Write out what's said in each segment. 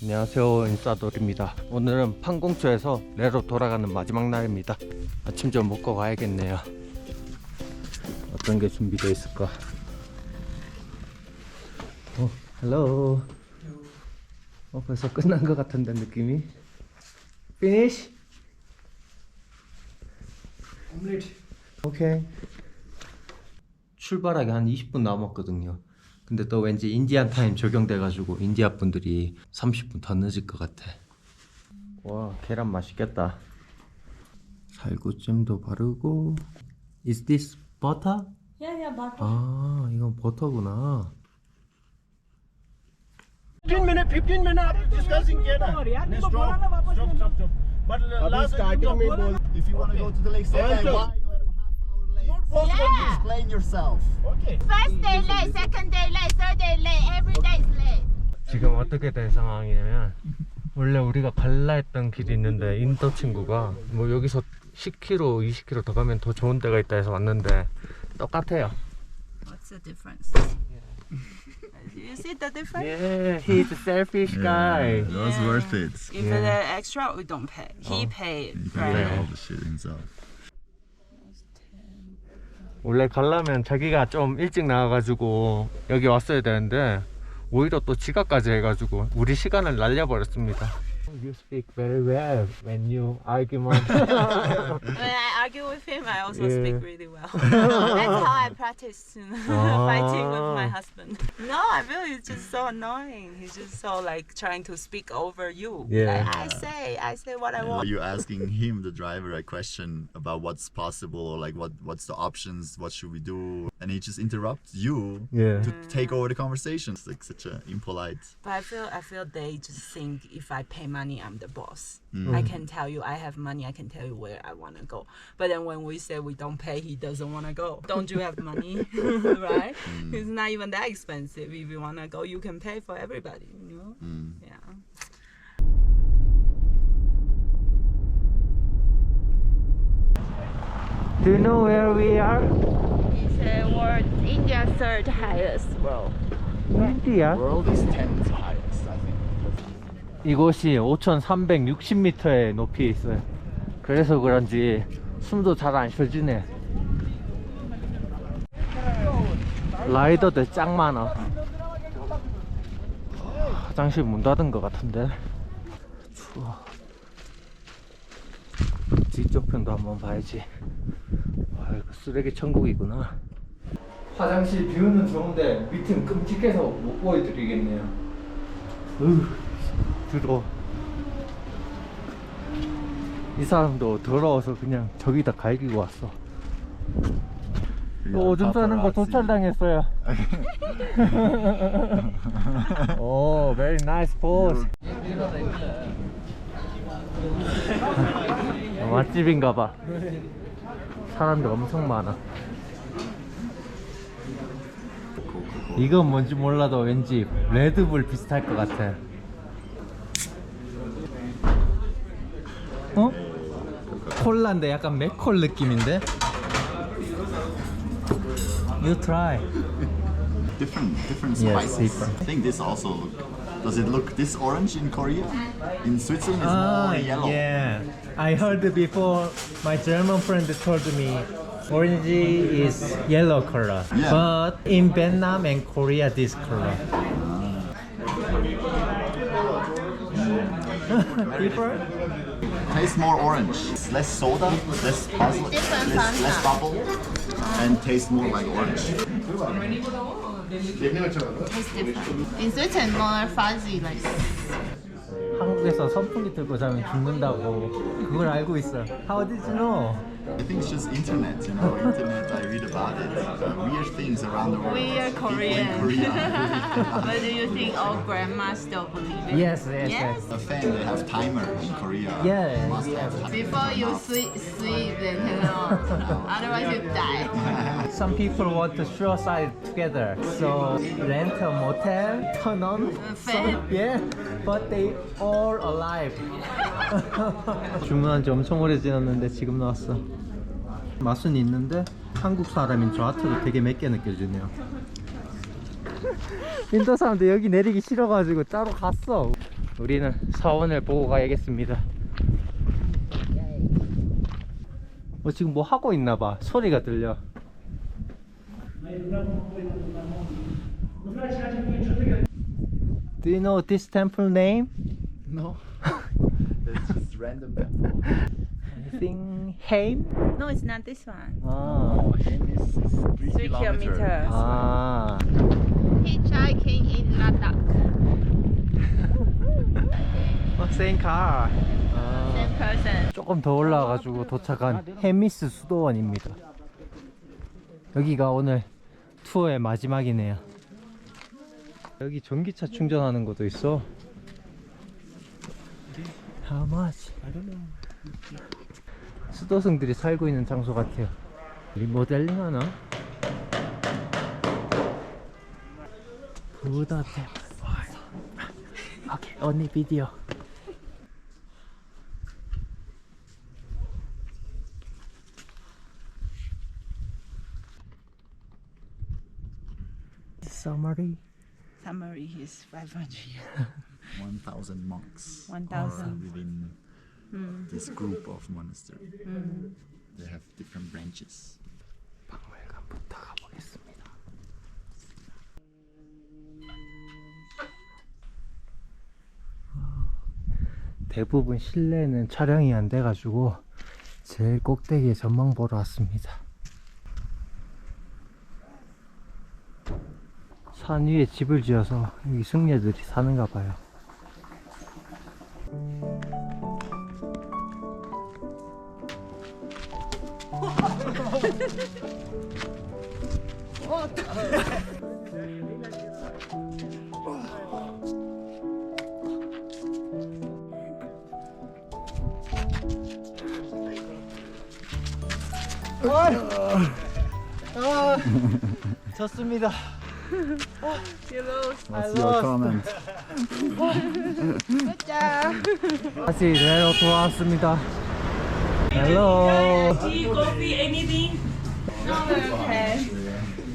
안녕하세요. 인싸돌입니다. 오늘은 판공초에서 레로 돌아가는 마지막 날입니다. 아침 좀 먹고 가야겠네요. 어떤 게 준비되어 있을까? 어 헬로. 어 벌써 끝난 것 같은데 느낌이? Finish? 오케이. 출발하기 한 20분 남았거든요 근데 또 왠지 인디안 타임 적용돼가지고 인디아 분들이 30분 더 늦을 것 같아. 와 계란 맛있겠다. 살구찜도 바르고. Is this butter? Yeah, yeah, butter. 아 이건 버터구나. 15 minute, 15 minute discussing Kena. Stop, stop, stop. But last starting me, if you want to go to the lake, say hour late? yeah. Explain yourself. Okay. First day late, second day late, third day late, every day is late. 지금 어떻게 된 상황이냐면 원래 우리가 갈라 했던 길이 있는데 인도 친구가 뭐 여기서 10km, 20km 더 가면 더 좋은 데가 있다 해서 왔는데 똑같아요. What's the difference? you see the difference? Yeah, he's a selfish guy. It was worth it. If Yeah. the extra, we don't pay. He paid, He right? paid all the shit himself. 원래 가려면 자기가 좀 일찍 나와가지고 여기 왔어야 되는데 오히려 또 지각까지 해가지고 우리 시간을 날려버렸습니다. You speak very well when you argument. When I argue with him, I also Yeah. speak really well. That's how I practice you fighting with my Ah. husband. No, I feel it's just so annoying. He's just so like trying to speak over you. Yeah. Like, I say, I say what I want. Are want. you asking him, the driver, a question about what's possible or like what what's the options? What should we do? And he just interrupts you Yeah. to take over the conversation. It's like such an impolite. But I feel I feel they just think if I pay money, I'm the boss. Mm. I can tell you I have money. I can tell you where I want to go. But then when we say we don't pay, he doesn't want to go. Don't you have money, right? Mm. It's not even that expensive. If you want to go, you can pay for everybody. You know? Mm. Yeah. Do you know where we are? World India third highest world. 인디아. World is tenth highest, I think. 이곳이 5,360m의 높이에 있어요. 그래서 그런지 숨도 잘 안 쉬어지네. 라이더들 짱 많아. 화장실 문 닫은 것 같은데. 추워. 뒤쪽 편도 한번 봐야지. 와, 이거 쓰레기 천국이구나. 화장실 뷰는 좋은데 밑은 끔찍해서 못 보여드리겠네요. 으, 더러워. 이 사람도 더러워서 그냥 저기다 갈기고 왔어. 또 오줌 싸는 거 도찰당했어요. 오, very nice pose. 맛집인가 봐. 사람들 엄청 많아. 이건 뭔지 몰라도 왠지 레드불 비슷할 것 같아. 어? 콜라인데 약간 맥콜 느낌인데? You try. Different, different Yes, spices. different. I think this also. Does it look this orange in Korea? In Switzerland, it's Ah, more yellow. yeah. I heard before my German friend told me orange is yellow color. Yeah. But in Vietnam and Korea this color. Different? Tastes more orange. It's less soda, less puzzle, Different less, less bubble, and tastes more like orange. Tastes different. In Switzerland, more fuzzy, like. 한국에서 선풍기 들고 자면 죽는다고 그걸 알고 있어. How did you know? I think it's just internet, you know, internet. I read about it. Uh, weird things around the world. We are People in Korean. Korea. but do you think all grandmas still believe it? Yes, yes, Yes. A fan, they have timer in Korea. Yeah, You must yeah. have timer. Before you sleep, sleep, then you know. Otherwise, you die. Some people want to suicide together, so rent a motel, turn on fan. yeah, But they all alive. 주문한 지 엄청 오래 지났는데 지금 나왔어. 맛은 있는데 한국 사람인 저한테도 되게 맵게 느껴지네요. 인도 사람들 여기 내리기 싫어가지고 따로 갔어. 우리는 사원을 보고 가야겠습니다. 어, 지금 뭐 하고 있나봐. 소리가 들려. Do you know this temple name? No. That's just random info. Anything? Haim? No, it's not this one. 아. Aim is, is three, Three kilometers. 아. Hitchhiking in Ladakh. 어, same car. 아. Same person. 조금 더 올라가지고 도착한 헤미스 수도원입니다. 여기가 오늘 투어의 마지막이네요. 여기 전기차 충전하는 것도 있어. How. 수도승들이 살고 있는 장소 같아요. 리모델링 하나? 부다 템플. 오케이, 언니 비디오. Summary. Summary is 500. 1,000 monks 1,000. are within this group of monastery. They have different branches. 박물관부터 가보겠습니다. 대부분 실내는 촬영이 안 돼가지고 제일 꼭대기에 전망 보러 왔습니다. 산 위에 집을 지어서 여기 승려들이 사는가 봐요. 좋습니다. What's your comment? Good job. 다시 내려 돌아왔습니다. 헬로. tea, coffee, anything?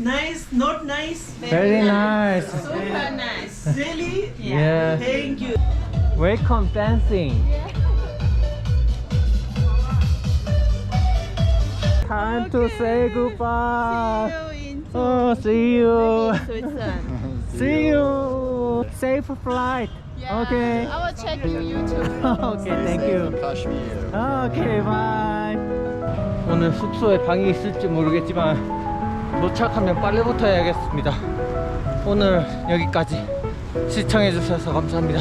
Nice, not nice? Very nice. Super nice. Really? Yeah. Thank you. Welcome dancing. Time to say goodbye. You Oh, see you. Switzerland. See you. Safe flight. Yeah, Okay. I will check YouTube. okay, thank you. Kashmir. 오케이 바이 오늘 숙소에 방이 있을지 모르겠지만 도착하면 빨래부터 해야겠습니다 오늘 여기까지 시청해주셔서 감사합니다